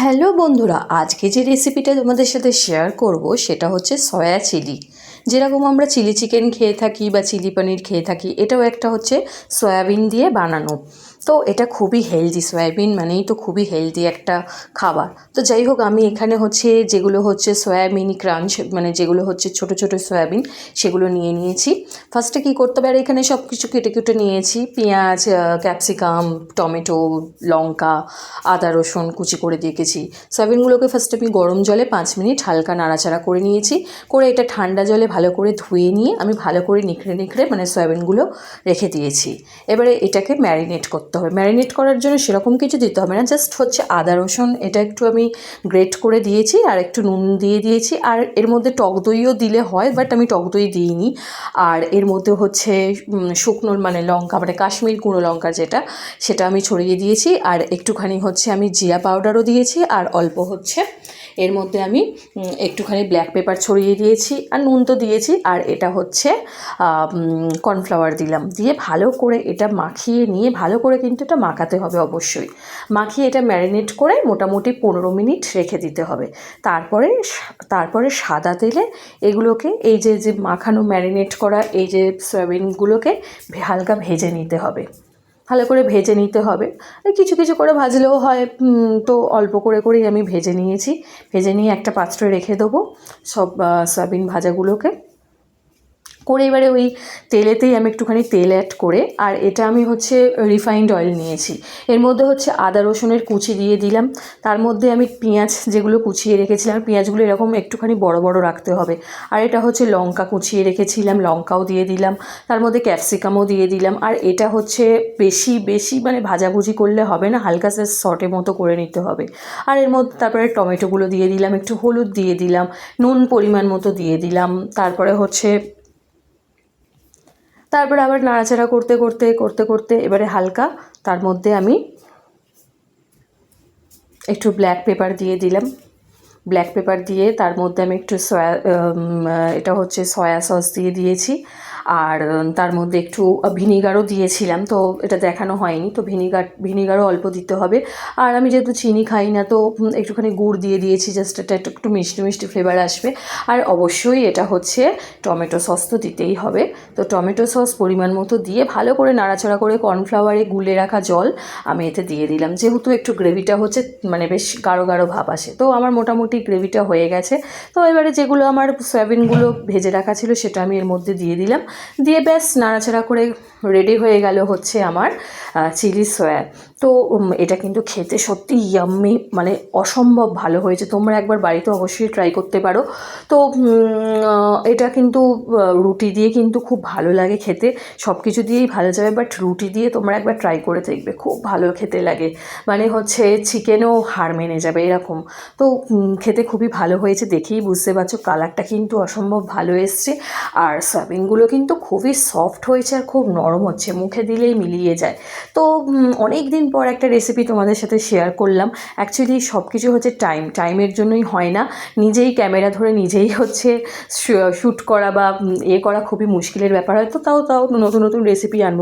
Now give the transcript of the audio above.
Hello বন্ধুরা, আজকে যে রেসিপিটা তোমাদের সাথে শেয়ার করব সেটা হচ্ছে সয়া চিলি যেরকম আমরা চিলি চিকেন খেয়ে থাকি বা চিলি পনির খেয়ে থাকি, এটাও একটা হচ্ছে সয়াবিন দিয়ে বানানো। তো এটা খুবই হেলদি সয়াবিন মানেই তো খুবই হেলদি একটা খাবার। তো যাই হোক, আমি এখানে হচ্ছে যেগুলো হচ্ছে সয়াবিন ক্রাঞ্চ মানে যেগুলো হচ্ছে ছোট ছোট সয়াবিন সেগুলো নিয়ে নিয়েছি। ফার্স্টে কী করতে আর এখানে সব কিছু কেটে কেটে নিয়েছি। পেঁয়াজ ক্যাপসিকাম টমেটো, লঙ্কা, আদা, রসুন কুচি করে দিয়েছি সয়াবিনগুলোকে ফার্স্টে আমি গরম জলে পাঁচ মিনিট হালকা নাড়াচাড়া করে নিয়েছি। করে এটা ঠান্ডা জলে ভালো করে ধুয়ে নিয়ে আমি ভালো করে নিখড়ে নিখড়ে মানে সয়াবিনগুলো রেখে দিয়েছি। এবারে এটাকে ম্যারিনেট করতে হবে। ম্যারিনেট করার জন্য সেরকম কিছু দিতে হবে না। জাস্ট হচ্ছে আদা, রসুন, এটা একটু আমি গ্রেট করে দিয়েছি আর একটু নুন দিয়ে দিয়েছি। আর এর মধ্যে টক দইও দিলে হয় বাট আমি টক দই দিইনি। আর এর মধ্যে হচ্ছে শুকনো মানে লঙ্কা মানে কাশ্মীর গুঁড়ো লঙ্কা যেটা, সেটা আমি ছড়িয়ে দিয়েছি। আর একটুখানি হচ্ছে আমি জিরা পাউডারও দিয়েছি। আর অল্প হচ্ছে এর মধ্যে আমি একটুখানি ব্ল্যাক পেপার ছড়িয়ে দিয়েছি। আর নুন তো দিয়েছি। আর এটা হচ্ছে কর্নফ্লাওয়ার দিলাম। দিয়ে ভালো করে এটা মাখিয়ে নিয়ে, ভালো করে কিন্তু এটা মাখাতে হবে অবশ্যই। মাখিয়ে এটা ম্যারিনেট করে মোটামুটি পনেরো মিনিট রেখে দিতে হবে। তারপরে তারপরে সাদা তেলে এগুলোকে, এই যে যে মাখানো ম্যারিনেট করা এই যে সয়াবিনগুলোকে হালকা ভেজে নিতে হবে। ভালো করে ভেজে নিতে হবে। কিছু কিছু করে ভাজলেও হয় তো অল্প করে করেই আমি ভেজে নিয়েছি। ভেজে নিয়ে একটা পাত্রে রেখে দেবো সব সয়াবিন ভাজাগুলোকে। করে এবারে ওই তেলেতেই আমি একটুখানি তেল অ্যাড করে, আর এটা আমি হচ্ছে রিফাইন্ড অয়েল নিয়েছি। এর মধ্যে হচ্ছে আদা রসুনের কুচি দিয়ে দিলাম। তার মধ্যে আমি পেঁয়াজ যেগুলো কুচিয়ে রেখেছিলাম, পেঁয়াজগুলো এরকম একটুখানি বড় বড় রাখতে হবে। আর এটা হচ্ছে লঙ্কা কুচিয়ে রেখেছিলাম, লঙ্কাও দিয়ে দিলাম। তার মধ্যে ক্যাপসিকামও দিয়ে দিলাম। আর এটা হচ্ছে বেশি বেশি মানে ভাজাভুজি করলে হবে না, হালকা সে শর্টের মতো করে নিতে হবে। আর এর মধ্যে তারপরে টমেটোগুলো দিয়ে দিলাম, একটু হলুদ দিয়ে দিলাম, নুন পরিমাণ মতো দিয়ে দিলাম। তারপরে হচ্ছে তারপরে আবার নাড়াচাড়া করতে করতে করতে করতে এবারে হালকা। তার মধ্যে আমি একটু ব্ল্যাক পেপার দিয়ে দিলাম। ব্ল্যাক পেপার দিয়ে তার মধ্যে আমি একটু সয়া এটা হচ্ছে সয়া সস দিয়ে দিয়েছি। আর তার মধ্যে একটু ভিনিগারও দিয়েছিলাম, তো এটা দেখানো হয়নি, তো ভিনিগার, ভিনিগারও অল্প দিতে হবে। আর আমি যেহেতু চিনি খাই না, তো একটুখানি গুড় দিয়ে দিয়েছি, জাস্ট এটা একটু মিষ্টি মিষ্টি ফ্লেভার আসবে। আর অবশ্যই এটা হচ্ছে টমেটো সস তো দিতেই হবে। তো টমেটো সস পরিমাণ মতো দিয়ে ভালো করে নাড়াচাড়া করে কর্নফ্লাওয়ারে গুলে রাখা জল আমি এতে দিয়ে দিলাম। যেহেতু একটু গ্রেভিটা হচ্ছে মানে বেশ গাঢ় গাঢ় ভাব আসে, তো আমার মোটামুটি গ্রেভিটা হয়ে গেছে। তো এবারে যেগুলো আমার সয়াবিনগুলো ভেজে রাখা ছিল, সেটা আমি এর মধ্যে দিয়ে দিলাম। দিয়ে ব্যাস নাড়াচাড়া করে রেডি হয়ে গেল হচ্ছে আমার চিলি সয়া তো এটা কিন্তু খেতে সত্যি ইয়াম্মি মানে অসম্ভব ভালো হয়েছে। তোমরা একবার বাড়িতে অবশ্যই ট্রাই করতে পারো। তো এটা কিন্তু রুটি দিয়ে কিন্তু খুব ভালো লাগে খেতে। সব কিছু দিয়েই ভালো যাবে বাট রুটি দিয়ে তোমরা একবার ট্রাই করে দেখবে, খুব ভালো খেতে লাগে। মানে হচ্ছে চিকেনও হার মেনে যাবে, এরকম। তো খেতে খুবই ভালো হয়েছে দেখেই বুঝতে পারছ কালারটা কিন্তু অসম্ভব ভালো এসছে। আর সয়াবিনগুলো কিন্তু খুবই সফট হয়েছে আর খুব নরম হচ্ছে, মুখে দিলেই মিলিয়ে যায়। তো অনেক দিন পর একটা রেসিপি তোমাদের সাথে শেয়ার করলাম। অ্যাকচুয়ালি সব কিছু হচ্ছে টাইম টাইমের জন্যই হয় না। নিজেই ক্যামেরা ধরে নিজেই হচ্ছে শ্যুট করা বা এ করা খুবই মুশকিলের ব্যাপার হয়। তো তাও তাও নতুন নতুন রেসিপি আনব